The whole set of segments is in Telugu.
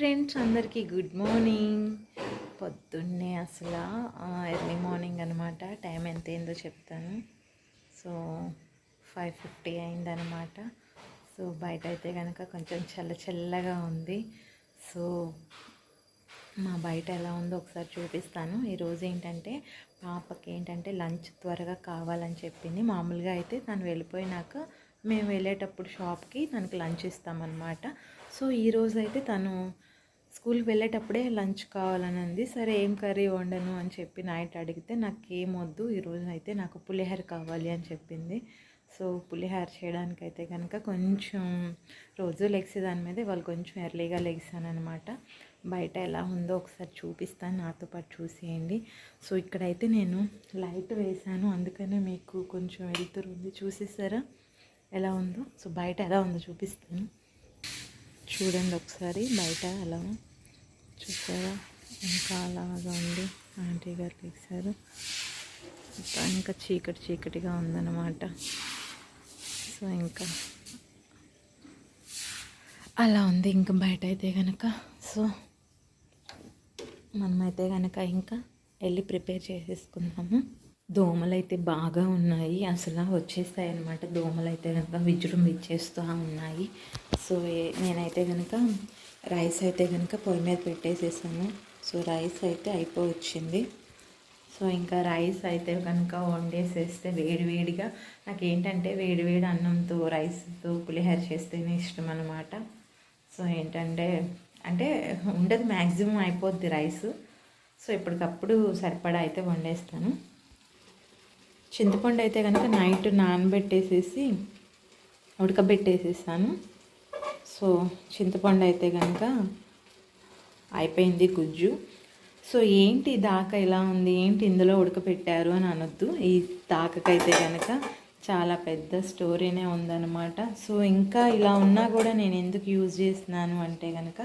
ఫ్రెండ్స్ అందరికీ గుడ్ మార్నింగ్. పొద్దున్నే అసలు ఎర్లీ మార్నింగ్ అనమాట టైం ఎంత అయిందో చెప్తాను. సో ఫైవ్ ఫిఫ్టీ అయిందనమాట సో బయట అయితే కనుక కొంచెం చల్ల చల్లగా ఉంది. సో మా బయట ఎలా ఉందో ఒకసారి చూపిస్తాను. ఈరోజు ఏంటంటే పాపకి ఏంటంటే లంచ్ త్వరగా కావాలని చెప్పింది. మామూలుగా అయితే తను వెళ్ళిపోయినాక మేము వెళ్ళేటప్పుడు షాప్కి తనకు లంచ్ ఇస్తామన్నమాట. సో ఈరోజు అయితే తను స్కూల్కి వెళ్ళేటప్పుడే లంచ్ కావాలని అంది. సరే ఏం కర్రీ వండను అని చెప్పి నైట్ అడిగితే నాకు ఏం వద్దు ఈరోజు అయితే నాకు పులిహోర కావాలి అని చెప్పింది. సో పులిహోర చేయడానికి అయితే కనుక కొంచెం రోజు లెగ్సే దాని మీద వాళ్ళు కొంచెం ఎర్లీగా లెగిసాను అనమాట బయట ఎలా ఉందో ఒకసారి చూపిస్తాను నాతో పాటు చూసేయండి. సో ఇక్కడైతే నేను లైట్ వేసాను. అందుకనే మీకు కొంచెం వెళ్తురు ఉంది. చూసేసారా? ఎలా ఉందో? సో బయట ఎలా ఉందో చూపిస్తాను. చూడండి ఒకసారి బయట ఎలా చూసారా? ఇంకా అలాగా ఉంది. ఆంటీ గారు తీశారు ఇంకా ఇంకా చీకటి చీకటిగా ఉందన్నమాట. సో ఇంకా అలా ఉంది. ఇంకా బయట అయితే కనుక సో మనమైతే కనుక ఇంకా వెళ్ళి ప్రిపేర్ చేసేసుకుందాము. దోమలు అయితే బాగా ఉన్నాయి. అసలు వచ్చేస్తాయి అనమాట దోమలు అయితే కనుక విజృంభించేస్తూ ఉన్నాయి. సో నేనైతే కనుక రైస్ అయితే కనుక పొయ్యి మీద పెట్టేసేసాను. సో రైస్ అయితే అయిపోవచ్చింది. సో ఇంకా రైస్ అయితే కనుక వండేసేస్తే వేడివేడిగా నాకు ఏంటంటే వేడివేడి అన్నంతో రైస్తో పులిహోర చేస్తేనే ఇష్టం అనమాట సో ఏంటంటే అంటే ఉండదు మ్యాక్సిమం అయిపోద్ది రైస్. సో ఇప్పటికప్పుడు సరిపడా అయితే వండేస్తాను. చింతపండు అయితే కనుక నైట్ నానబెట్టేసేసి ఉడకబెట్టేసేసాను. సో చింతపండు అయితే కనుక అయిపోయింది గుజ్జు. సో ఏంటి దాక ఇలా ఉంది? ఏంటి ఇందులో ఉడకపెట్టారు అని అనొద్దు. ఈ దాకకైతే కనుక చాలా పెద్ద స్టోరీనే ఉందన్నమాట. సో ఇంకా ఇలా ఉన్నా కూడా నేను ఎందుకు యూజ్ చేస్తున్నాను అంటే కనుక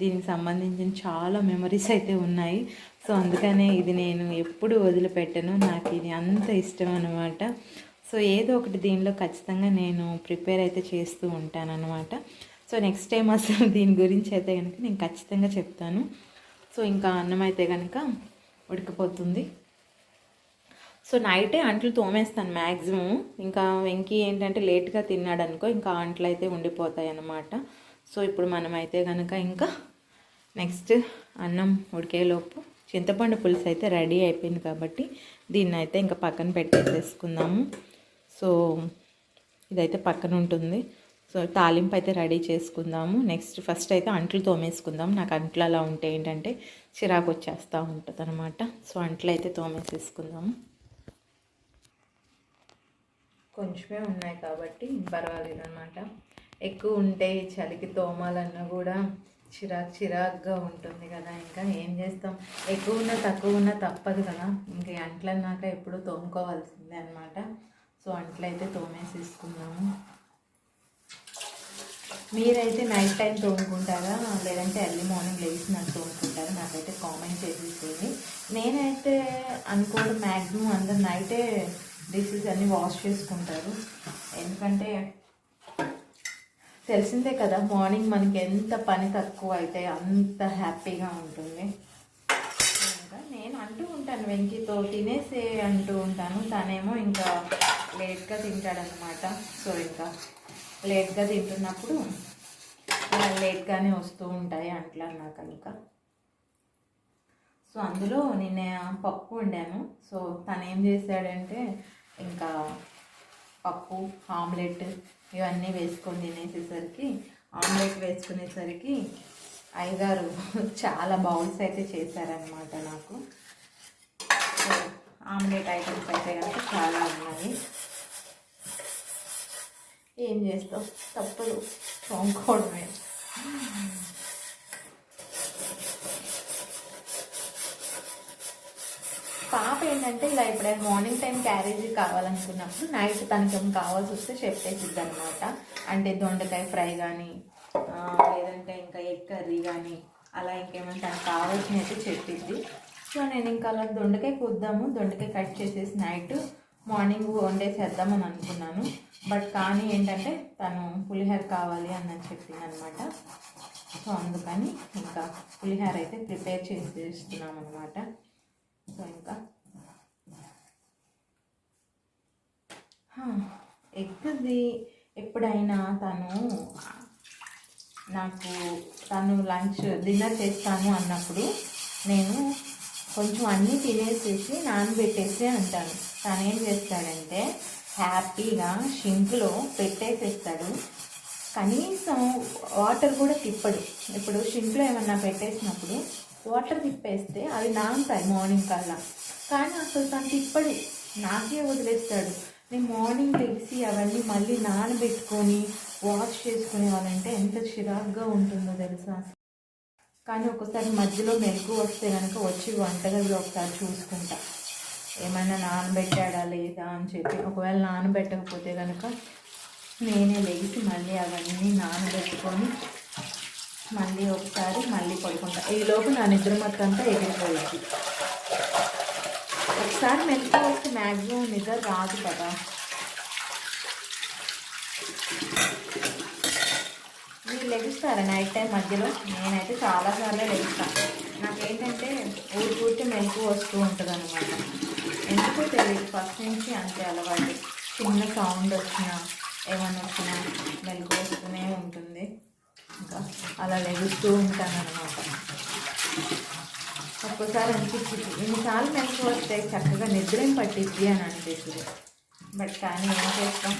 దీనికి సంబంధించిన చాలా మెమరీస్ అయితే ఉన్నాయి. సో అందుకనే ఇది నేను ఎప్పుడు వదిలిపెట్టను. నాకు ఇది అంత ఇష్టం అనమాట సో ఏదో ఒకటి దీనిలో ఖచ్చితంగా నేను ప్రిపేర్ అయితే చేస్తూ ఉంటానన్నమాట. సో నెక్స్ట్ టైం అసలు దీని గురించి అయితే కనుక నేను ఖచ్చితంగా చెప్తాను. సో ఇంకా అన్నం అయితే కనుక ఉడికిపోతుంది. సో నైటే అంట్లు తోమేస్తాను మ్యాక్సిమం ఇంకా వెంకీ ఏంటంటే లేట్గా తిన్నాడు అనుకో ఇంకా అంట్లు అయితే ఉండిపోతాయి అన్నమాట సో ఇప్పుడు మనమైతే కనుక ఇంకా నెక్స్ట్ అన్నం ఉడికేలోపు చింతపండు పులుసు అయితే రెడీ అయిపోయింది కాబట్టి దీన్ని అయితే ఇంకా పక్కన పెట్టేసేసుకుందాము. సో ఇదైతే పక్కన ఉంటుంది. సో తాలింపు అయితే రెడీ చేసుకుందాము. నెక్స్ట్ ఫస్ట్ అయితే అంట్లు తోమేసుకుందాం. నాకు అంట్లు అలా ఉంటే ఏంటంటే చిరాకు వచ్చేస్తూ ఉంటుంది అనమాట సో అంట్లు అయితే తోమేసేసుకుందాము. కొంచెమే ఉన్నాయి కాబట్టి పర్వాలేదు అనమాట ఎక్కువ ఉంటే చలికి తోమాలన్నా కూడా చిరాకు చిరాకుగా ఉంటుంది కదా. ఇంకా ఏం చేస్తాం? ఎక్కువ ఉన్నా తక్కువ ఉన్నా తప్పదు కదా. ఇంకా ఈ అంట్లన్నాక ఎప్పుడు తోముకోవాల్సిందే అనమాట సో అంట్లయితే తోమేసేసుకున్నాము మీరైతే నైట్ టైం తోముకుంటారా? లేదంటే ఎర్లీ మార్నింగ్ లేచి నాకు తోముకుంటారా? నాకైతే కామెంట్ చేసేసేయండి. నేనైతే అనుకోవడం మ్యాక్సిమం అందరు నైటే డిషెస్ అన్నీ వాష్ చేసుకుంటారు. ఎందుకంటే తెలిసిందే కదా మార్నింగ్ మనకి ఎంత పని తక్కువ అయితే అంత హ్యాపీగా ఉంటుంది. ఇంకా నేను అంటూ ఉంటాను వెంకీతో తినేసే అంటూ ఉంటాను. తనేమో ఇంకా లేట్గా తింటాడనమాట సో ఇంకా లేట్గా తింటున్నప్పుడు లేట్గానే వస్తూ ఉంటాయి అట్లా నాకు కనుక సో అందులో నిన్న పప్పు వండాను. సో తను ఏం చేశాడంటే ఇంకా పప్పు ఆమ్లెట్ ఇవన్నీ వేసుకొని తినేసేసరికి ఆమ్లెట్ వేసుకునేసరికి అయ్యగారు చాలా బౌల్స్ అయితే చేశారనమాట నాకు. ఆమ్లెట్ ఐటమ్స్ అయితే కనుక చాలా ఉన్నాయి. ఏం చేస్తావు? తప్పదు. తోముకోవడమే పాప ఏంటంటే ఇలా ఎప్పుడైనా మార్నింగ్ టైం క్యారేజీ కావాలనుకున్నప్పుడు నైట్ తనకి ఏమైనా కావాల్సి వస్తే చెప్పేసిద్ది అనమాట అంటే దొండకాయ ఫ్రై కానీ లేదంటే ఇంకా ఎగ్ కర్రీ కానీ అలా ఇంకేమైనా తనకు కావాల్సినవి అయితే చెప్పిద్ది. సో నేను ఇంకా అలా దొండకాయ కుద్దాము దొండకాయ కట్ చేసేసి నైట్ మార్నింగ్ వండేసేద్దామని అనుకున్నాను. బట్ కానీ ఏంటంటే తను పులిహోర కావాలి అని చెప్పింది అనమాట సో అందుకని ఇంకా పులిహార అయితే ప్రిపేర్ చేసేస్తున్నాం అనమాట ఇంకా ఎగ్ది ఎప్పుడైనా తను నాకు తను లంచ్ డిన్నర్ చేస్తాను అన్నప్పుడు నేను కొంచెం అన్నీ తినేసేసి నానబెట్టేసి అంటాను తను ఏం చేస్తాడంటే హ్యాపీగా షింక్లో పెట్టేసేస్తాడు. కనీసం వాటర్ కూడా తిప్పడు. ఇప్పుడు షింక్లో ఏమన్నా పెట్టేసినప్పుడు వాటర్ తిప్పేస్తే అవి నానుతాయి మార్నింగ్ కల్లా. కానీ అసలు తను తిప్పడు. నాకే వదిలేస్తాడు. నేను మార్నింగ్ లేచి అవన్నీ మళ్ళీ నానబెట్టుకొని వాష్ చేసుకునే వాళ్ళంటే ఎంత చిరాగ్గా ఉంటుందో తెలుసా? కానీ ఒకసారి మధ్యలో మెరుగు వస్తే కనుక వచ్చి వంటగదిలో ఒకసారి చూసుకుంటా. ఏమైనా నానబెట్టాడా లేదా అని చెప్పి. ఒకవేళ నానబెట్టకపోతే కనుక నేనే లేచి మళ్ళీ అవన్నీ నానబెట్టుకొని మళ్ళీ ఒకసారి మళ్ళీ పడుకుంటా. ఈలోపు నా నిద్ర మొత్తం అంతా ఎగిరిపోయింది. ఒకసారి మెలకు వస్తే మ్యాక్సిమం నిద్ర రాదు కదా. మీరు లెగుస్తారా నైట్ టైం మధ్యలో? నేనైతే చాలాసార్లు లెగుస్తాను నాకేంటంటే ఊరి ఊరికి మెలకు వస్తూ ఉంటుంది అనమాట ఎందుకో తెలియదు ఫస్ట్ నుంచి అంతే అలవాటు. చిన్న సౌండ్ వచ్చినా ఏమన్నా వచ్చినా మెలకు వస్తూనే ఉంటుంది. ఇంకా అలా లెగుస్తూ ఉంటాను అనమాట ఒక్కోసారి అనిపించింది ఎన్నిసార్లు మెలకు వస్తే చక్కగా నిద్రేం పట్టిద్ది అని అనిపిస్తుంది బట్ కానీ ఏం చేస్తాం?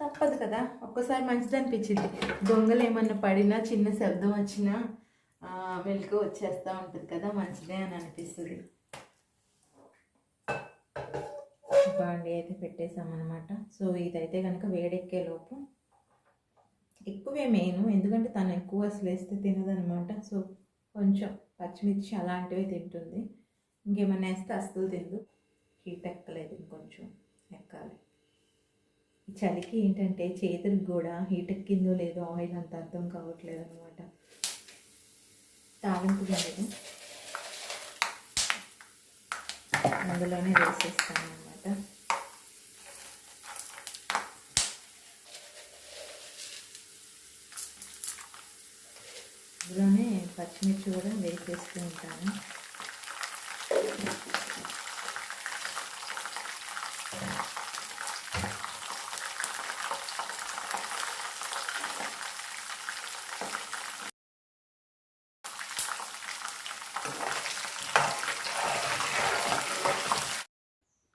తప్పదు కదా ఒక్కోసారి మంచిది అనిపించింది. దొంగలు ఏమన్నా పడినా చిన్న శబ్దం వచ్చినా మెలకు వచ్చేస్తూ ఉంటుంది కదా మంచిదే అని అనిపిస్తుంది. బాండి అయితే పెట్టేసామన్నమాట. సో ఇదైతే కనుక వేడెక్కే లోపు ఎక్కువే మెయిన్. ఎందుకంటే తను ఎక్కువ అసలు వేస్తే తినదనమాట. సో కొంచెం పచ్చిమిర్చి అలాంటివి తింటుంది. ఇంకేమైనా వేస్తే అస్సలు తిందు హీట్ ఎక్కలేదు ఇంకొంచెం ఎక్కాలి. ఈ చలికి ఏంటంటే చేతులకు కూడా హీట్ ఎక్కిందో లేదో ఆయిల్ అంత అర్థం కావట్లేదు అనమాట తాలింపు లేదు అందులోనే వేసేస్తాను అనమాట అందులోనే పచ్చిమిర్చి కూడా వేసేస్తూ ఉంటాను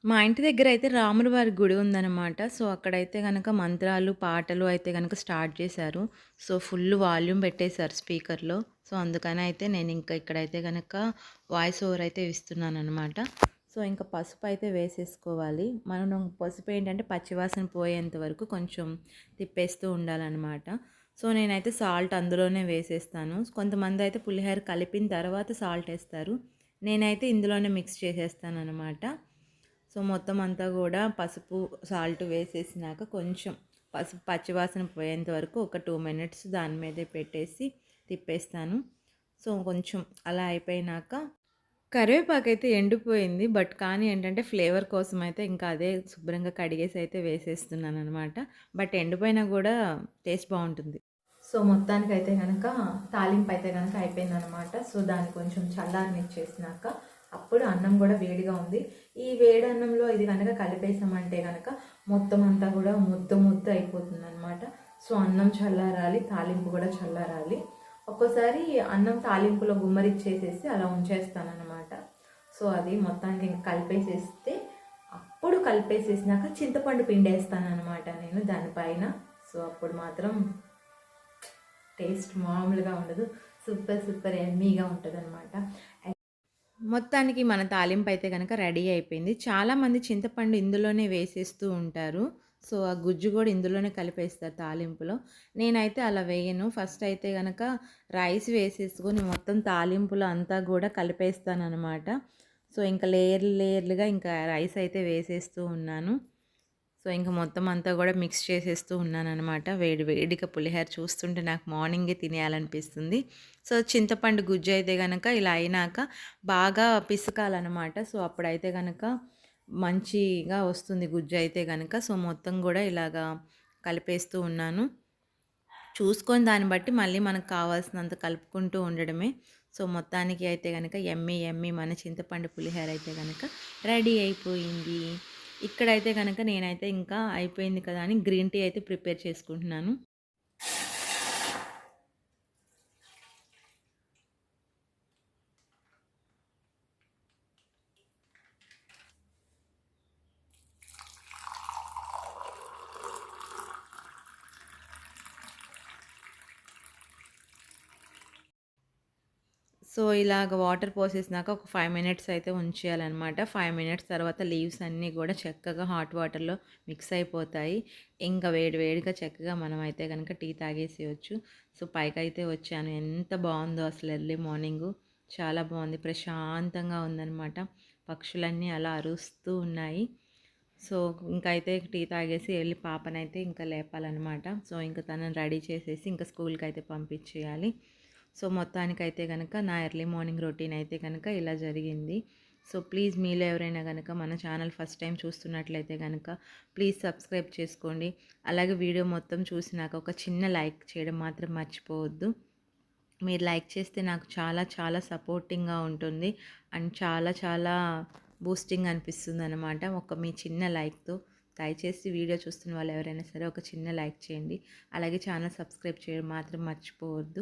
మా ఇంటి దగ్గర అయితే రాముల వారి గుడి ఉందన్నమాట. సో అక్కడైతే కనుక మంత్రాలు పాటలు అయితే కనుక స్టార్ట్ చేశారు. సో ఫుల్ వాల్యూమ్ పెట్టేశారు స్పీకర్లో. సో అందుకని అయితే నేను ఇంకా ఇక్కడైతే కనుక వాయిస్ ఓవర్ అయితే ఇస్తున్నాను అనమాట సో ఇంకా పసుపు అయితే వేసేసుకోవాలి. మనం పసుపు ఏంటంటే పచ్చివాసన పోయేంత వరకు కొంచెం తిప్పేస్తూ ఉండాలన్నమాట. సో నేనైతే సాల్ట్ అందులోనే వేసేస్తాను. కొంతమంది అయితే పులిహోర కలిపిన తర్వాత సాల్ట్ వేస్తారు. నేనైతే ఇందులోనే మిక్స్ చేసేస్తాను అనమాట సో మొత్తం అంతా కూడా పసుపు సాల్ట్ వేసేసినాక కొంచెం పసుపు పచ్చివాసన పోయేంత వరకు ఒక టూ మినిట్స్ దాని మీదే పెట్టేసి తిప్పేస్తాను. సో కొంచెం అలా అయిపోయినాక కరివేపాకు అయితే ఎండిపోయింది బట్ కానీ ఏంటంటే ఫ్లేవర్ కోసం అయితే ఇంకా అదే శుభ్రంగా కడిగేసి అయితే వేసేస్తున్నాను అనమాట బట్ ఎండిపోయినా కూడా టేస్ట్ బాగుంటుంది. సో మొత్తానికి అయితే కనుక తాలింపు అయితే కనుక అయిపోయిందనమాట సో దాన్ని కొంచెం చల్లారనిచ్చేసినాక అప్పుడు అన్నం కూడా వేడిగా ఉంది. ఈ వేడి అన్నంలో ఇది కనుక కలిపేసామంటే కనుక మొత్తం అంతా కూడా ముద్ద ముద్ద అయిపోతుంది అనమాట సో అన్నం చల్లారాలి తాలింపు కూడా చల్లారాలి. ఒక్కోసారి అన్నం తాలింపులో గుమ్మరిచ్చేసేసి అలా ఉంచేస్తాను అనమాట సో అది మొత్తానికి ఇంకా కలిపేసేస్తే అప్పుడు కలిపేసేసినాక చింతపండు పిండేస్తాను అనమాట నేను దానిపైన. సో అప్పుడు మాత్రం టేస్ట్ మామూలుగా ఉండదు. సూపర్ సూపర్ ఎమ్మీగా ఉంటుంది అనమాట మొత్తానికి మన తాలింపు అయితే కనుక రెడీ అయిపోయింది. చాలామంది చింతపండు ఇందులోనే వేసేస్తూ ఉంటారు. సో ఆ గుజ్జు కూడా ఇందులోనే కలిపేస్తారు తాలింపులో. నేనైతే అలా వేయను. ఫస్ట్ అయితే కనుక రైస్ వేసేసుకొని మొత్తం తాలింపులో అంతా కూడా కలిపేస్తాను అనమాట సో ఇంకా లేయర్లు లేయర్లుగా ఇంకా రైస్ అయితే వేసేస్తూ ఉన్నాను. సో ఇంకా మొత్తం అంతా కూడా మిక్స్ చేసేస్తూ ఉన్నాననమాట వేడి వేడిగా పులిహోర చూస్తుంటే నాకు మార్నింగే తినేయాలనిపిస్తుంది. సో చింతపండు గుజ్జు అయితే కనుక ఇలా అయినాక బాగా పిసకాలన్నమాట. సో అప్పుడైతే కనుక మంచిగా వస్తుంది గుజ్జు అయితే కనుక సో మొత్తం కూడా ఇలాగా కలిపేస్తూ ఉన్నాను. చూసుకొని దాన్ని బట్టి మళ్ళీ మనకు కావాల్సినంత కలుపుకుంటూ ఉండడమే. సో మొత్తానికి అయితే కనుక ఎమ్మి ఎమ్మి మన చింతపండు పులిహోర అయితే కనుక రెడీ అయిపోయింది. ఇక్కడైతే కనుక నేనైతే ఇంకా అయిపోయింది కదా అని గ్రీన్ టీ అయితే ప్రిపేర్ చేసుకుంటున్నాను. సో ఇలాగ వాటర్ పోసేసినాక ఒక ఫైవ్ మినిట్స్ అయితే ఉంచేయాలన్నమాట. ఫైవ్ మినిట్స్ తర్వాత లీవ్స్ అన్నీ కూడా చక్కగా హాట్ వాటర్లో మిక్స్ అయిపోతాయి. ఇంకా వేడి వేడిగా చక్కగా మనం అయితే కనుక టీ తాగేసేయచ్చు. సో పైకి అయితే వచ్చాను. ఎంత బాగుందో అసలు ఎర్లీ మార్నింగు. చాలా బాగుంది. ప్రశాంతంగా ఉందన్నమాట. పక్షులన్నీ అలా అరుస్తూ ఉన్నాయి. సో ఇంకా అయితే టీ తాగేసి వెళ్ళి పాపనైతే ఇంకా లేపాలన్నమాట. సో ఇంకా తనని రెడీ చేసేసి ఇంకా స్కూల్కి అయితే పంపించేయాలి. సో మొత్తానికైతే కనుక నా ఎర్లీ మార్నింగ్ రొటీన్ అయితే కనుక ఇలా జరిగింది. సో ప్లీజ్ మీలో ఎవరైనా కనుక మన ఛానల్ ఫస్ట్ టైం చూస్తున్నట్లయితే కనుక ప్లీజ్ సబ్స్క్రైబ్ చేసుకోండి. అలాగే వీడియో మొత్తం చూసినాక ఒక చిన్న లైక్ చేయడం మాత్రం మర్చిపోవద్దు. మీరు లైక్ చేస్తే నాకు చాలా చాలా సపోర్టింగ్గా ఉంటుంది. అండ్ చాలా చాలా బూస్టింగ్ అనిపిస్తుంది అనమాట ఒక మీ చిన్న లైక్తో. దయచేసి వీడియో చూస్తున్న వాళ్ళు ఎవరైనా సరే ఒక చిన్న లైక్ చేయండి. అలాగే ఛానల్ సబ్స్క్రైబ్ చేయడం మాత్రం మర్చిపోవద్దు.